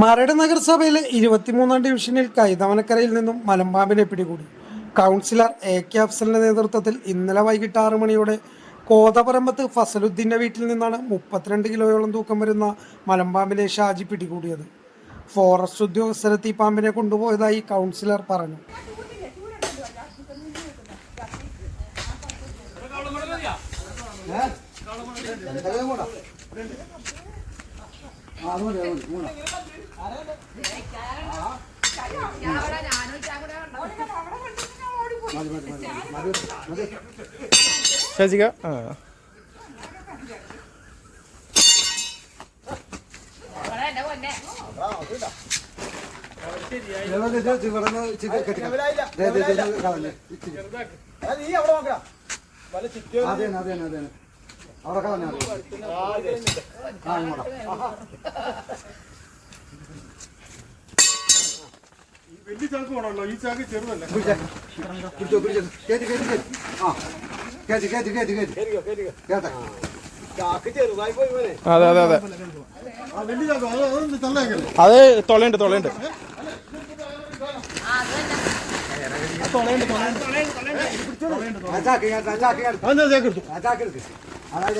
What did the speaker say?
മരട് നഗരസഭയിലെ ഇരുപത്തിമൂന്നാം ഡിവിഷനിൽ കൈതവനക്കരയിൽ നിന്നും മലമ്പാമ്പിനെ പിടികൂടി. കൗൺസിലർ എ കെ അഫ്സലിന്റെ നേതൃത്വത്തിൽ ഇന്നലെ വൈകിട്ട് ആറു മണിയോടെ കോതപരമ്പത്ത് ഫസലുദ്ദീന്റെ വീട്ടിൽ നിന്നാണ് മുപ്പത്തിരണ്ട് കിലോയോളം തൂക്കം വരുന്ന മലമ്പാമ്പിനെ ഷാജി പിടികൂടിയത്. ഫോറസ്റ്റ് ഉദ്യോഗസ്ഥരെത്തി പാമ്പിനെ കൊണ്ടുപോയതായി കൗൺസിലർ പറഞ്ഞു. ഷാജിക ആ അവിടെ കളഞ്ഞാ വലിയ ചാക്ക് വേണമല്ലോ ഈ ചാക്ക് ചെറുതല്ല? പിടിച്ചോ പിടിച്ചോ. കേറ്റി കേറ്റി കേറ്റി ആ. കേറ്റി കേറ്റി കേറ്റി കേറ്റി കേട്ടെ. അതെ അതെ അതെ. ആ അത് തൊളയുണ്ട് തൊളയുണ്ട് തൊളയുണ്ട് തൊളയുണ്ട് തൊളയുണ്ട് ആ ചാക്ക്